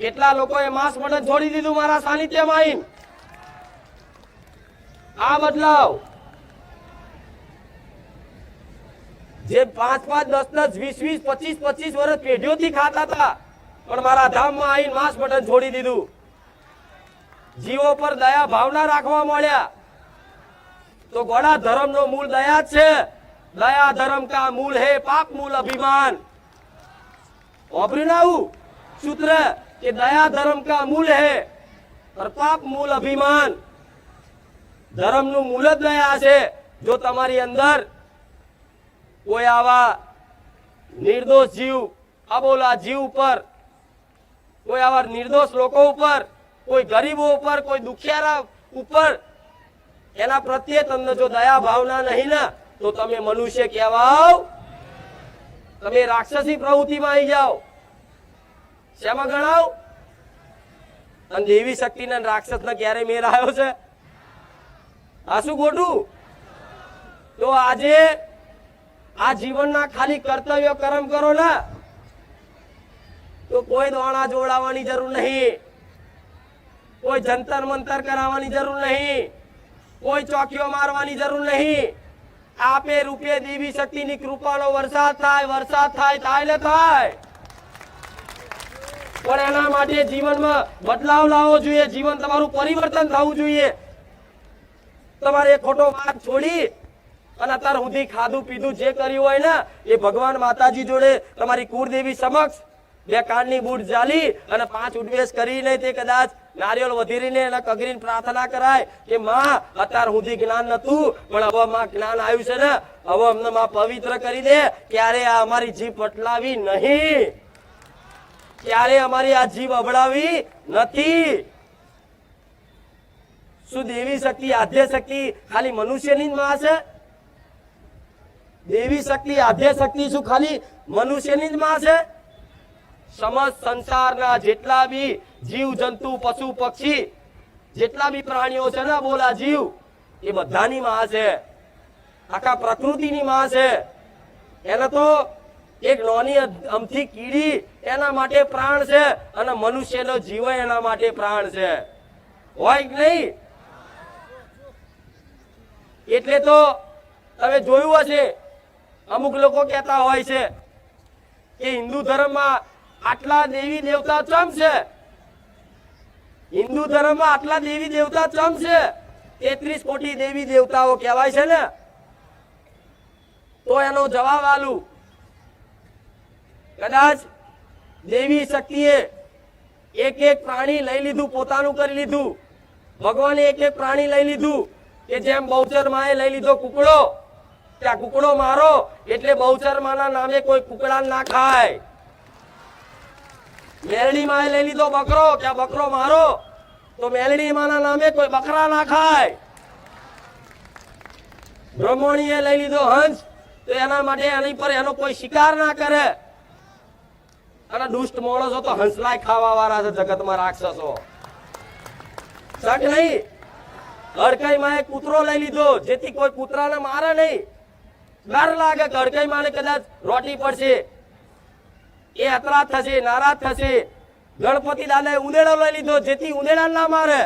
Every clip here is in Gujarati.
કેટલા લોકોએ માંસ મટન છોડી દીધું મારા સાનિધ્યમાં? આવીને આ બદલાવ. જે પાંચ પાંચ દસ દસ વીસ વીસ પચીસ પચીસ વર્ષ પેઢીઓથી ખાતા હતા, પણ મારા ધામમાં આવીને માંસ મટન છોડી દીધું. જીવો પર દયા ભાવના રાખવા મળ્યા. તો ગોળા ધર્મનો મૂળ દયા છે. દયા ધર્મ કા મૂળ હે પાપ મૂળ અભિમાન. વાપર્યું ના આવું સૂત્ર? કે દયા ધર્મ का मूल है और પાપ મૂળ અભિમાન ધર્મનું મૂળ જ દયા છે જો તમારી અંદર કોઈ આવા નિર્દોષ જીવ અબોલા જીવ ઉપર કોઈ આવા નિર્દોષ લોકો ઉપર કોઈ ગરીબો ઉપર કોઈ દુખિયારા ઉપર એના પ્રત્યે તમને જો દયા ભાવના નહીં ને તો તમે મનુષ્ય કહેવાઓ તમે રાક્ષસી પ્રવૃત્તિમાં આવી જાઓ શેમાં ગણાવ? અને દેવી શક્તિને રાક્ષસ ને ક્યારે મેર આવ્યો છે? આ શું ખોટું તો આજે આ જીવનના ખાલી કર્તવ્ય કર્મ કરો ને. તો કોઈ દોણા જોડાવાની જરૂર નહીં. કોઈ જંતર મંતર કરાવવાની જરૂર નહીં. કોઈ ચોકીઓ મારવાની જરૂર નહીં. આપે રૂપે દેવી શક્તિની કૃપાનો વરસાદ થાય વરસાદ થાય થાય ને થાય. પણ એના માટે જીવનમાં બદલાવ લાવવો જોઈએ. જીવન તમારું પરિવર્તન થવું જોઈએ. તમારે ખોટો વાત છોડી અને અત્યાર સુધી ખાધું પીધું જે કર્યું હોય ને, એ ભગવાન માતાજી જોડે તમારી કુળદેવી સમક્ષ બે કાનની બૂટ જાલી અને પાંચ ઉડવેશ કરીને તે કદાચ નારિયેળ વધીરીને અને કગરીને પ્રાર્થના કરાય કે, માં, અત્યાર સુધી જ્ઞાન નતું પણ હવે માં જ્ઞાન આવ્યું છે ને, હવે અમને માં પવિત્ર કરી દે, ક્યારે આ અમારી જીભ પટલાવી નહીં. ક્યારે અમારી આ જીભ અબડાવી નથી? શું દેવી શક્તિ આધ્ય શક્તિ ખાલી મનુષ્યની જ માં છે? દેવી શક્તિ આધ્ય શક્તિ શું ખાલી મનુષ્યની જ માં છે? સમસ્ત સંસારના જેટલા બી જીવ, જંતુ, પશુ, પક્ષી, જેટલા બી પ્રાણીઓ છે ને બોલા જીવ, એ બધાની માં છે. આખા પ્રકૃતિની માં છે. એને તો એક નાની અમથી કીડી એના માટે પ્રાણ છે અને મનુષ્યનો જીવ એના માટે પ્રાણ છે. હોય કે નહીં? એટલે તો તમે જોયું હશે, અમુક લોકો કહેતા હોય છે કે હિન્દુ ધર્મમાં આટલા દેવી દેવતા ચમ છે? હિન્દુ ધર્મમાં આટલા દેવી દેવતા ચમ છે? તેત્રીસ કોટી દેવી દેવતાઓ કહેવાય છે ને? તો એનો જવાબ આલું. કદાચ દેવી શક્તિએ એક એક પ્રાણી લઈ લીધું, પોતાનું કરી લીધું. ભગવાને એક એક પ્રાણી લઈ લીધું કે જેમ બહુચર માએ લઈ લીધો કુકડો, ત્યાં કુકડો મારો, એટલે બહુચર માના નામે કોઈ કુકડા ના ખાય. મેલડી માએ લઈ લીધો બકરો કે બકરો મારો, તો મેલડી માના નામે કોઈ બકરા ના ખાય. બ્રહ્મણીએ લઈ લીધો હંસ, તો એના માટે એની પર એનો કોઈ શિકાર ના કરે. અને દુષ્ટ માણસો તો હંસલાય ખાવા વાળા છે જગતમાં રાક્ષસો. શક નહીં. ગડકાઈ માં એક કૂતરો લઈ લીધો, જેથી કોઈ કૂતરાને મારે નહીં. ડર લાગે ગડકાઈ માને કદાચ રોટી પડશે. એ અતરાજ થશે નારાજ થશે. ગણપતિ દાદાએ ઉંદેડો લઈ લીધો, જેથી ઉંદેડા ના મારે.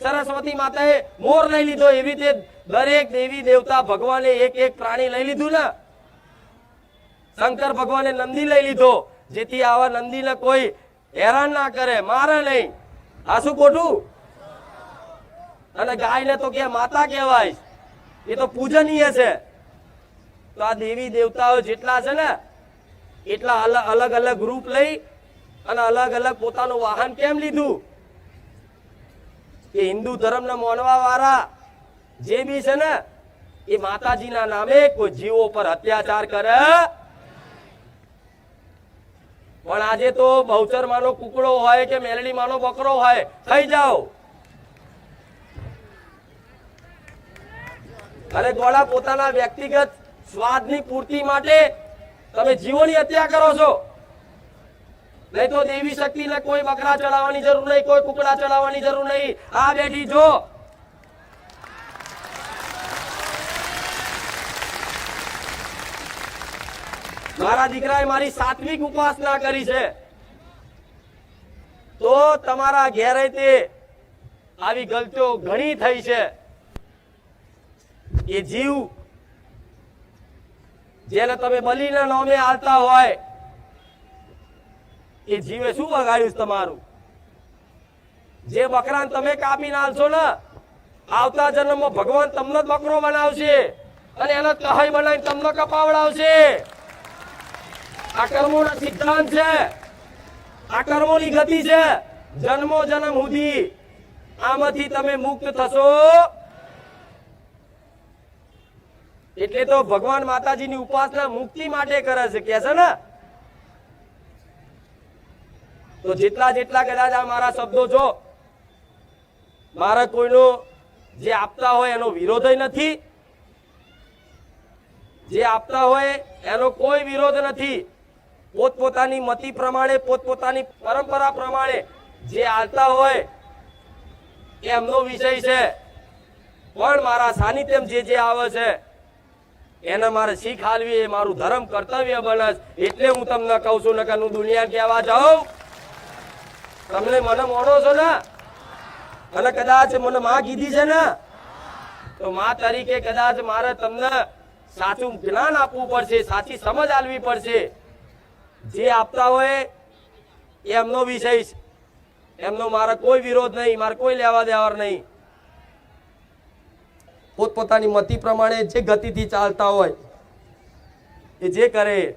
સરસ્વતી માતાએ મોર લઈ લીધો. એવી રીતે દરેક દેવી દેવતા ભગવાને એક એક પ્રાણી લઈ લીધું ને. શંકર ભગવાને નંદી લઈ લીધો. જેથી આવા નંદીને કોઈ હેરાન ના કરે, મારે નહીં. આ શું ખોટું? અને ગાયને તો કે માતા કહેવાય. એ તો પૂજનીય છે. તો આ દેવી દેવતાઓ જેટલા છે ને, એટલા અલગ અલગ અલગ રૂપ લઈ અને અલગ અલગ પોતાનું વાહન કેમ લીધું? કે હિન્દુ ધર્મને માનવા વાળા જે બી છે ને, એ માતાજીના નામે કોઈ જીવો પર અત્યાચાર કરે. પણ આજે તો બહુચર માનો કુકડો હોય કે મેલડી માનો બકરો હોય થઈ જાઓ. અને ગોળા પોતાના વ્યક્તિગત સ્વાદની પૂર્તિ માટે તમે જીવોની હત્યા કરો છો. નહીં તો દેવી શક્તિને કોઈ બકરા ચડાવવાની જરૂર નહીં, કોઈ કુકડા ચડાવવાની જરૂર નહીં. આ બેઠી જો મારા દીકરાએ મારી સાત્વિક ઉપાસના કરી છે. તો તમારા ઘેરે તે આવી ગલતીઓ ઘણી થઈ છે. એ જીવ જેને તમે બલીના નામે આલતા હોય, એ જીવે શું બગાડ્યું તમારું? જે બકરાને તમે કાપી નાખશો ને, આવતા જન્મમાં ભગવાન તમને જ બકરો બનાવશે અને એનો તહાઈ બનાવીને તમને કપાવડાવશે. આ કર્મોનો સિદ્ધાંત છે. આ કર્મોની ગતિ છે. જન્મો જન્મ સુધી આમાંથી તમે મુક્ત થશો. એટલે તો ભગવાન માતાજીની ઉપાસના મુક્તિ માટે કરે છે, કે છે ને? તો જેટલા જેટલા કદાચ આ મારા શબ્દો છો મારા કોઈનો જે આપતા હોય એનો વિરોધ નથી. જે આપતા હોય એનો કોઈ વિરોધ નથી. પોતપોતાની મતિ પ્રમાણે, પોતપોતાની પરંપરા પ્રમાણે જે આવતા હોય, એમનો વિષય છે. પણ મારા સાનિધ્યમ જે જે આવે છે, એને મારે શીખ હાલવી, એ મારું ધર્મ કર્તવ્ય બને એટલે હું તમને કહું છું, નકર હું દુનિયા કહેવા જાઉં. તમને મને મોડો છો ને? અને કદાચ મને માં કીધી છે ને? તો માં તરીકે કદાચ મારે તમને સાચું જ્ઞાન આપવું પડશે, સાચી સમજ આલવી પડશે. જે આપતા હોય એમનો વિષય છે. એમનો મારા કોઈ વિરોધ નહીં, મારે કોઈ લેવા દેવા નહીં. પોતપોતાની મતિ પ્રમાણે જે ગતિથી ચાલતા હોય એ જે કરે,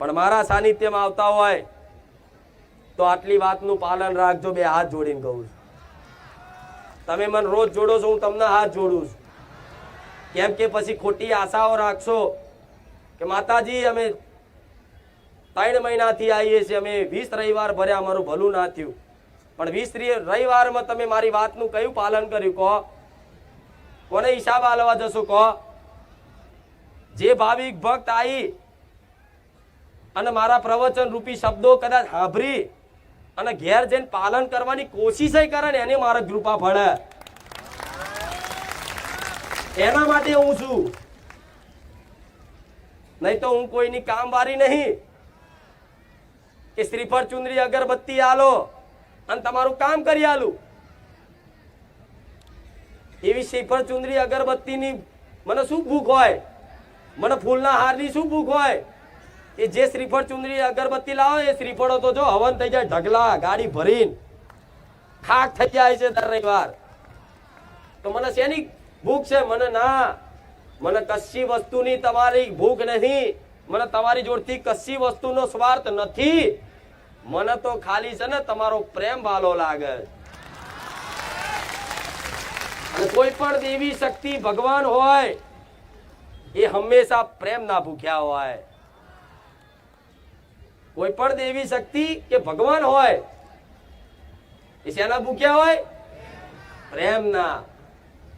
પણ મારા સાનિધ્યમાં આવતા હોય તો આટલી વાતનું પાલન રાખજો, બે હાથ જોડીને કહું છું. તમે મને રોજ જોડો છો, હું તમને હાથ જોડું છું. કેમ કે પછી ખોટી આશાઓ રાખશો કે માતાજી, અમે ત્રણ મહિનાથી આવીએ છીએ અમે. વીસ રવિવાર ભર્યા, અમારું ભલું ના થયું. પણ વીસ રવિવારમાં તમે મારી વાતનું કયું પાલન કર્યું કહો? કોને હિસાબ આલવા જશો કહો? જે ભાવિક ભક્ત આવી અને મારા પ્રવચન રૂપી શબ્દો કદાચ સાંભળી અને ઘેર જઈને પાલન કરવાની કોશિશ કરે ને એને મારા કૃપા ફળે. એના માટે હું છું. નહીં તો હું કોઈની કામવારી નહીં. કે શ્રીફળ ચુંદરી અગરબત્તી આલો અને તમારું કામ કરી આલું. એવી શ્રીફળ ચુંદરી અગરબત્તીની મને શું ભૂખ હોય? મને ફૂલના હારની શું ભૂખ હોય? એ જે શ્રીફળ ચુંદરી અગરબત્તી લાવો, એ શ્રીફળો તો જો હવન થઈ જાય, ઢગલા, ગાડી ભરીને ખાક થઈ જાય છે દર રવિવાર. તો મને શેની ભૂખ છે? મને ના. મને કશી વસ્તુની તમારી ભૂખ નથી મને તમારી જોડથી કશી વસ્તુનો સ્વાર્થ નથી. મને તો ખાલી છે ને તમારો પ્રેમ ભાલો લાગે. અને કોઈ પણ દેવી શક્તિ ભગવાન હોય, એ હંમેશા પ્રેમના ભૂખ્યા હોય. કોઈ પણ દેવી શક્તિ કે ભગવાન હોય, એ શેના ભૂખ્યા હોય? પ્રેમ ના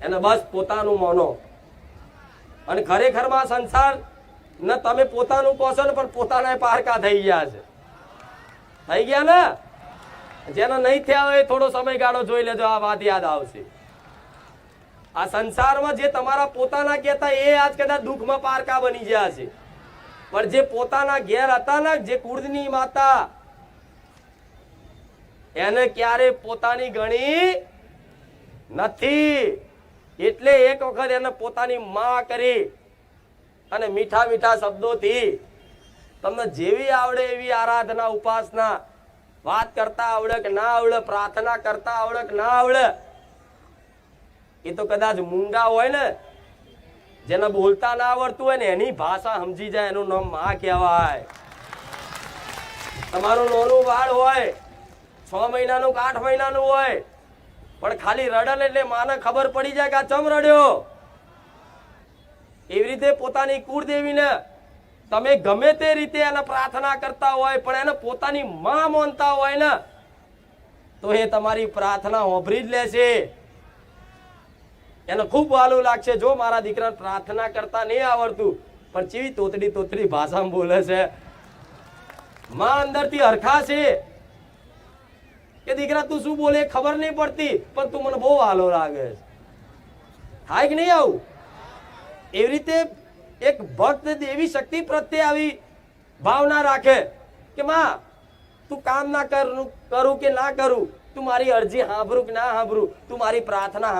એને બસ પોતાનું માનો. અને ખરેખરમાં સંસાર ને તમે પોતાનું કહો ને પણ પોતાના પારકા થઈ ગયા છે. થઈ ગયા ને? જેનો નહીં થયા હોય થોડો સમયગાળો જોઈ લેજો, આ વાત યાદ આવશે. આ સંસારમાં જે તમારા પોતાના કહેતા એ આજ કદાચ દુઃખમાં પારકા બની ગયા છે. પણ જે પોતાના ઘેર હતા ને, જે કુળની માતા, એને ક્યારે પોતાની ગણી નથી. એટલે એક વખત એને પોતાની માં કરી અને મીઠા મીઠા શબ્દોથી તમને જેવી આવડે એવી આરાધના ઉપાસના વાત કરતા આવડે કે ના આવડે, પ્રાર્થના કરતા આવડે કે ના આવડે, એ તો કદાચ મૂંગા હોય ને, જેને બોલતા ના આવડતું હોય ને એની ભાષા સમજી જાય, એનું નામમાં કહેવાય. તમારું નાનું બાળ હોય, છ મહિનાનું કે આઠ મહિનાનું હોય, પણ ખાલી રડે એટલે માને ખબર પડી જાય કે આ ચમ રડ્યો? એવી રીતે પોતાની કુળદેવીને તમે ગમે તે રીતે એને પ્રાર્થના કરતા હોય, પણ એને પોતાની માં માનતા હોય ને, તો એ તમારી પ્રાર્થના હોભરી જ લેશે એને ખૂબ વાલું લાગશે, જો મારા દીકરા પ્રાર્થના કરતા નહીં આવડતું, પણ ચીવી તોતડી તોતડી ભાષામાં બોલે છે. માં અંદરથી હરખાશે કે દીકરા, તું શું બોલે ખબર નહીં પડતી, પણ તું મને બહુ વાલો લાગે છે. થાય કે નહીં આવું? એવી રીતે એક ભક્ત એવી શક્તિ પ્રત્યે આવી ભાવના રાખે કે, માં, તું કામ ના કરું કરું કે ના કરું? તું મારી અરજી સાંભળું કે ના સાંભળું? તું મારી પ્રાર્થના